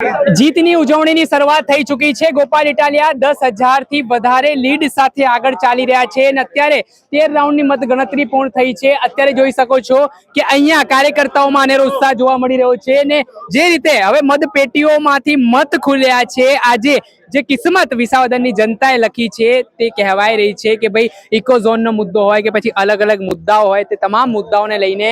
જીતની ઉજવણીની શરૂઆત થઈ ચૂકી છે. ગોપાલ ઇટાલિયા દસ હજારથી વધારે લીડ સાથે આગળ ચાલી રહ્યા છે અને અત્યારે તેર રાઉન્ડની મતગણતરી પૂર્ણ થઈ છે. અત્યારે જોઈ શકો છો કે અહીંયા કાર્યકર્તાઓમાં અનેરો ઉત્સાહ જોવા મળી રહ્યો છે અને જે રીતે હવે મતપેટીઓમાંથી મત ખુલ્યા છે. આજે જે કિસ્મત વિસાવદનની જનતાએ લખી છે તે કહેવાય રહી છે કે ભાઈ ઇકો ઝોનનો મુદ્દો હોય કે પછી અલગ અલગ મુદ્દાઓ હોય તે તમામ મુદ્દાઓને લઈને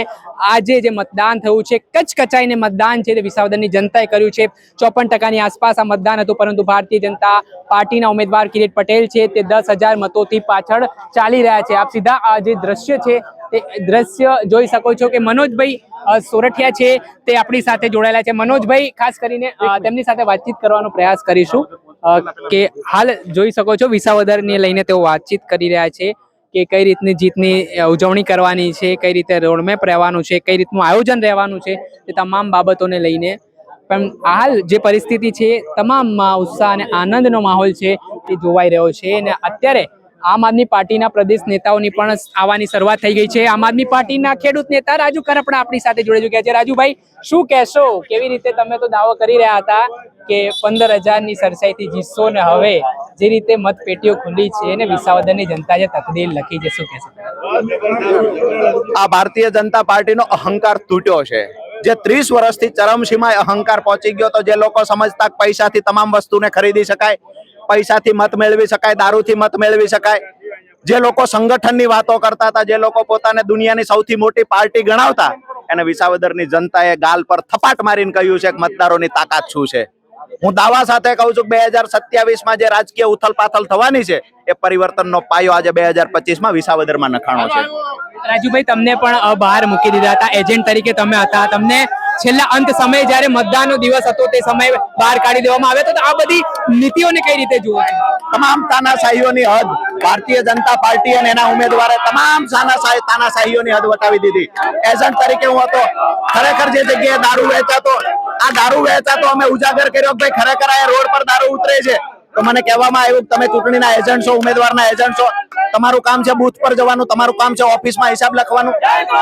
આજે જે મતદાન થયું છે કચકચાઈને મતદાન છે તે વિસાવદનની જનતાએ કર્યું છે. ચોપન ટકાની આસપાસ આ મતદાન હતું, પરંતુ ભારતીય જનતા પાર્ટીના ઉમેદવાર કિરીટ પટેલ છે તે દસ હજાર મતોથી પાછળ ચાલી રહ્યા છે. આપ સીધા આ જે દ્રશ્ય છે તે દ્રશ્ય જોઈ શકો છો કે મનોજભાઈ સોરઠિયા છે તે આપણી સાથે જોડાયેલા છે. મનોજભાઈ, ખાસ કરીને તેમની સાથે વાતચીત કરવાનો પ્રયાસ કરીશું. કે હાલ જોઈ શકો છો વિસાવદરને લઈને તેઓ વાતચીત કરી રહ્યા છે કે કઈ રીતની જીતની ઉજવણી કરવાની છે, કઈ રીતે રોડમેપ રહેવાનું છે, કઈ રીતનું આયોજન રહેવાનું છે, તે તમામ બાબતોને લઈને. પણ હાલ જે પરિસ્થિતિ છે તમામમાં ઉત્સાહ અને આનંદનો માહોલ છે તે જોવાઈ રહ્યો છે અને અત્યારે આમ આદમી પાર્ટીના પ્રદેશ નેતાઓની પણ આવવાની શરૂઆત થઈ ગઈ છે. આમ આદમી પાર્ટીના ખેડૂત નેતા રાજુ કરપડા આપણી સાથે જોડાઈ ચૂક્યા છે. રાજુભાઈ, શું કહેશો? કેવી રીતે તમે તો દાવો કરી રહ્યા હતા કે પંદર હજારની સરસાઈથી જીતશો ને હવે જે રીતે મતપેટીઓ ખુલ્લી છે અને વિસાવદરની જનતા જે તકદીર લખી છે, શું કહેશો? આ ભારતીય જનતા પાર્ટીનો અહંકાર તૂટ્યો છે. જે ત્રીસ વર્ષથી ચરમસીમાએ અહંકાર પહોંચી ગયો તો જે લોકો સમજતા પૈસાથી તમામ વસ્તુને ખરીદી શકાય પૈસાથી મત મેળવી શકાય, દારૂથી મત મેળવી શકાય. જે લોકો સંગઠનની વાતો કરતા હતા, જે લોકો પોતાને દુનિયાની સૌથી મોટી પાર્ટી ગણાવતા, એને વિસાવદરની જનતાએ ગાલ પર થપાટ મારીને કહ્યું છે કે મતદારોની તાકાત શું છે. હું દાવા સાથે કહું છું બે હજાર સત્યાવીસમાં જે રાજકીય ઉથલ પાથલ થવાની છે, એ પરિવર્તનનો પાયો આજે બે હજાર પચીસમાં વિસાવદરમાં નખાણો છે. રાજુભાઈ, તમને પણ બહાર મૂકી દીધા હતા. એજન્ટ તરીકે તમે હતા. તમને છેલ્લા અંત સમયે જ્યારે મતદાનનો દિવસ હતો, તે સમયે બહાર કાઢી દેવામાં આવ્યો હતો. તો આ બધી નીતિઓને કઈ રીતે જુઓ તમામ તાનાશાહીઓની હદ ભારતીય જનતા પાર્ટી અને એના ઉમેદવારે તમામ તાનાશાહી તાનાશાહીઓની હદ વટાવી દીધી. એજન્ટ તરીકે હું હતો. ખરેખર જે જગ્યાએ દારૂ વેચાતો આ દારૂ વહેંચાતો અમે ઉજાગર કર્યો કે ભાઈ ખરેખર આ રોડ પર દારૂ ઉતરે છે. તો મને કહેવામાં આવ્યું તમે ચૂંટણીના એજન્ટ છો, ઉમેદવારના એજન્ટ છો. તમારું કામ છે બુથ પર જવાનું, તમારું કામ છે ઓફિસમાં હિસાબ લખવાનું.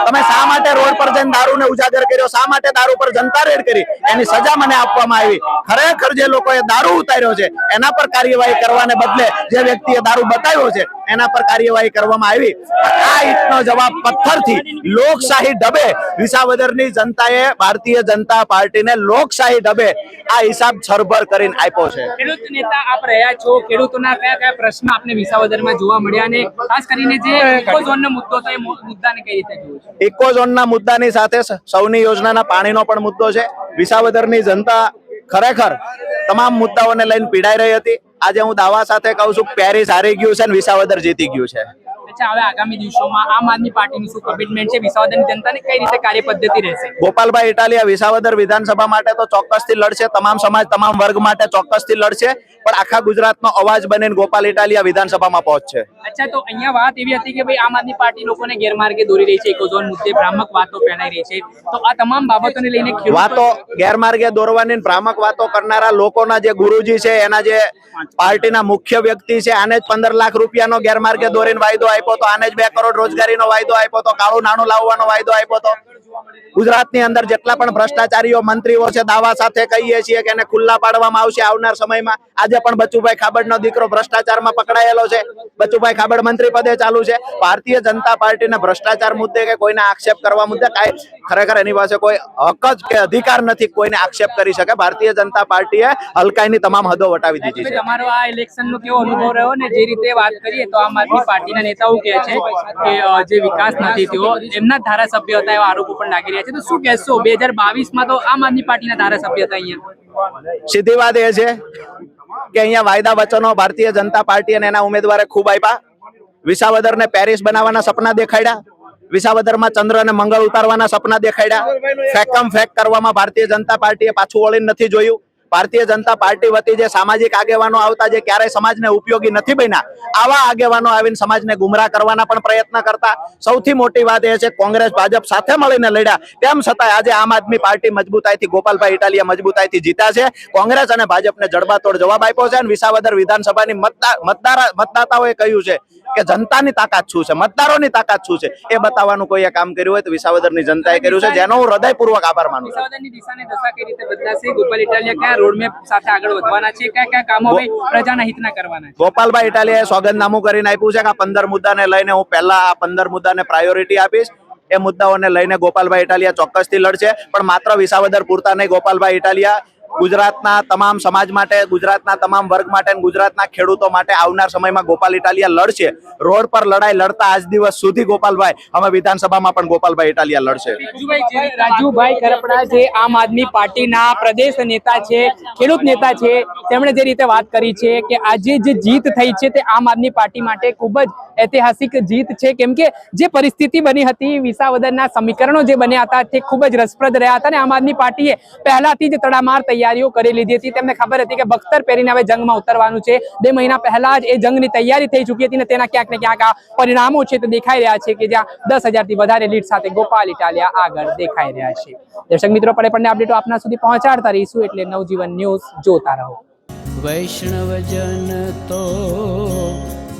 તમે શા માટે રોડ પર જઈને દારૂને ઉજાગર કર્યો? શા માટે દારૂ પર જનતા રેડ કરી? એની સજા મને આપવામાં આવી. ખરેખર જે લોકોએ દારૂ ઉતાર્યો છે, એના પર કાર્યવાહી કરવાને બદલે જે વ્યક્તિએ દારૂ બતાવ્યો છે એના પર કાર્યવાહી કરવામાં આવી. આ ઈટનો જવાબ પથ્થરથી લોકશાહી ડબે વિસાવદરની જનતાએ ભારતીય જનતા પાર્ટીને લોકશાહી ડબે આ હિસાબ છરભર કરીને આપ્યો છે. ખેડૂત નેતા આપ રહ્યા છો. ખેડૂતોના કયા કયા પ્રશ્ન આપને વિસાવદરમાં જોવા મળ્યા અને ખાસ કરીને જે ઇકો ઝોનનો મુદ્દો તો એ મુદ્દાને કઈ રીતે જોવો છો? ઇકો ઝોનના મુદ્દાની સાથે સૌની યોજનાના પાણીનો પણ મુદ્દો છે. વિસાવદરની જનતા ખરેખર તમામ મુદ્દાઓને લઈને પીડાઈ રહી હતી. આજે હું દાવા સાથે કહું છું પેરિસ હારી ગયું છે અને વિસાવદર જીતી ગયું છે. અચ્છા હવે આગામી દિવસોમાં આમ આદમી પાર્ટીનું શું કમિટમેન્ટ છે? વિસાવદરની જનતાને કઈ રીતે કાર્ય પદ્ધતિ રહેશે? ગોપાલભાઈ ઇટાલિયા વિસાવદર વિધાનસભા માટે તો ચોક્કસથી લડશે તમામ સમાજ તમામ વર્ગ માટે ચોક્કસથી લડશે પણ આખા ગુજરાતનો અવાજ બનીને ગોપાલ ઇટાલિયા વિધાનસભામાં પહોંચશે. અચ્છા તો અહીંયા વાત એવી હતી કે ભાઈ આમ આદમી પાર્ટી લોકોને ગેરમાર્ગે દોરી રહી છે ઇકોઝોન મુદ્દે ભ્રામક વાતો ફેલાઈ રહી છે. તો આ તમામ બાબતોને લઈને વાતો ગેરમાર્ગે દોરવાની ભ્રામક વાતો કરનારા લોકોના જે ગુરુજી છે એના જે પાર્ટીના મુખ્ય વ્યક્તિ છે આને જ પંદર લાખ રૂપિયાનો ગેરમાર્ગે દોરીને વાયદો આપ્યો તો આને જ બે કરોડ રોજગારીનો વાયદો આપ્યો તો કાળું નાણું લાવવાનો વાયદો આપ્યો તો ગુજરાતની અંદર જેટલા પણ ભ્રષ્ટાચારીઓ, મંત્રીઓ છે, દાવા સાથે કહીએ છીએ કે એને ખુલ્લા પાડવામાં આવશે આવનાર સમયમાં. આજે પણ બચુભાઈ ખાબડનો દીકરો ભ્રષ્ટાચારમાં પકડાયેલો છે. બચુભાઈ ખાબડ મંત્રી પદે ચાલુ છે. ભારતીય જનતા પાર્ટીને ભ્રષ્ટાચાર મુદ્દે કે કોઈને આક્ષેપ કરવા મુદ્દે કાંઈ ખરેખર એની પાસે કોઈ હક જ કે અધિકાર નથી કોઈને આક્ષેપ કરી શકે. ભારતીય જનતા પાર્ટીએ હલકાઈની તમામ હદો વટાવી દીધી છે. તમારો આ ઇલેક્શનનો કેવો અનુભવ રહ્યો ને જે રીતે વાત કરીએ તો આમ આદમી પાર્ટીના નેતાઓ કહે છે કે જે વિકાસ નથી થયો, એમના ધારાસભ્ય હતા એવા આરોપો પણ લાગી રહ્યા છે. તો શું કહેશો, બે હજાર બાવીસમાં તો આમ આદમી પાર્ટીના ધારાસભ્ય હતા અહીંયા? સીધી વાત એ છે કે અહીંયા વાયદા વચનો ભારતીય જનતા પાર્ટી અને એના ઉમેદવારે ખૂબ આપ્યા. વિસાવદરને પેરિસ બનાવવાના સપના દેખાડ્યા. વિસાવદરમાં ચંદ્ર અને મંગળ ઉતારવાના સપના દેખાડ્યા. ફેકમ ફેક કરવામાં ભારતીય જનતા પાર્ટીએ પાછું વળીને નથી જોયું. ભારતીય જનતા પાર્ટી વતી જે સામાજિક આગેવાનો આવતા જે ક્યારેય સમાજને ઉપયોગી નથી બન્યા, આવા આગેવાનો આવીને સમાજને ગુમરાહ કરવાના પણ પ્રયત્ન કરતા. સૌથી મોટી વાત એ છે, કોંગ્રેસ, ભાજપ સાથે મળીને લડ્યા. તેમ છતાં આજે આમ આદમી પાર્ટી મજબૂતાઈથી, ગોપાલભાઈ ઇટાલિયા મજબૂતાઈથી જીત્યા છે. કોંગ્રેસ અને ભાજપને જડબાતોડ જવાબ આપ્યો છે અને વિસાવદર વિધાનસભાની મતદારા, મતદાતાઓએ કહ્યું છે કે જનતાની તાકાત શું છે? મતદારોની તાકાત શું છે? એ બતાવવાનું કોઈએ કામ કર્યું હોય તો વિસાવદરની જનતાએ કર્યું છે. જેનો હું હૃદયપૂર્વક આભાર માનું છું. રોડમેપ સાથે આગળ વધવાના છે. કયા કયા કામો હવે પ્રજાના હિતના કરવાના છે? ગોપાલભાઈ ઇટાલિયાએ સોગંદનામું કરીને આપ્યું છે કે આ પંદર મુદ્દાને લઈને હું પહેલા આ પંદર મુદ્દાને પ્રાયોરિટી આપીશ. એ મુદ્દાઓને લઈને ગોપાલભાઈ ઇટાલિયા ચોક્કસથી લડશે. પણ માત્ર વિસાવદર પૂરતા નહીં ગોપાલભાઈ ઇટાલિયા ગુજરાતના તમામ સમાજ માટે, ગુજરાતના તમામ વર્ગ માટે ગુજરાતના ખેડૂતો માટે આવનાર સમયમાં ગોપાલ ઇટાલિયા લડશે. રોડ પર લડાઈ લડતા આજ દિવસ સુધી ગોપાલભાઈ, અમે વિધાનસભામાં પણ ગોપાલભાઈ ઇટાલિયા લડશે. રાજુભાઈ કરપડા જે આમ આદમી પાર્ટીના પ્રદેશ નેતા છે, ખેડૂત નેતા છે, તેમણે જે રીતે વાત કરી છે કે આજે જે જીત થઈ છે તે આમ આદમી પાર્ટી માટે ખૂબ જ ઐતિહાસિક જીત છે. કેમ કે જે પરિસ્થિતિ બની હતી, વિસાવદરના સમીકરણો જે બન્યા હતા, તે ખૂબ જ રસપ્રદ રહ્યા હતા અને આમ આદમી પાર્ટીએ પહેલાથી જ તડામાર તૈયારીઓ કરી લીધી હતી. તેમને ખબર હતી કે બખ્તર પહેરીને હવે જંગમાં ઉતરવાનું છે. બે મહિના પહેલા જ એ જંગની તૈયારી થઈ ચૂકી હતી અને તેના ક્યાંક ને ક્યાંક આ પરિણામો છે તે દેખાઈ રહ્યા છે કે જ્યાં દસ હજારથી વધારે લીડ સાથે ગોપાલ ઇટાલિયા આગળ દેખાઈ રહ્યા છે. દર્શક મિત્રો, પડે પડને અપડેટો આપના સુધી પહોંચાડતા રહીશું એટલે નવજીવન ન્યૂઝ જોતા રહો. વૈષ્ણવજન તો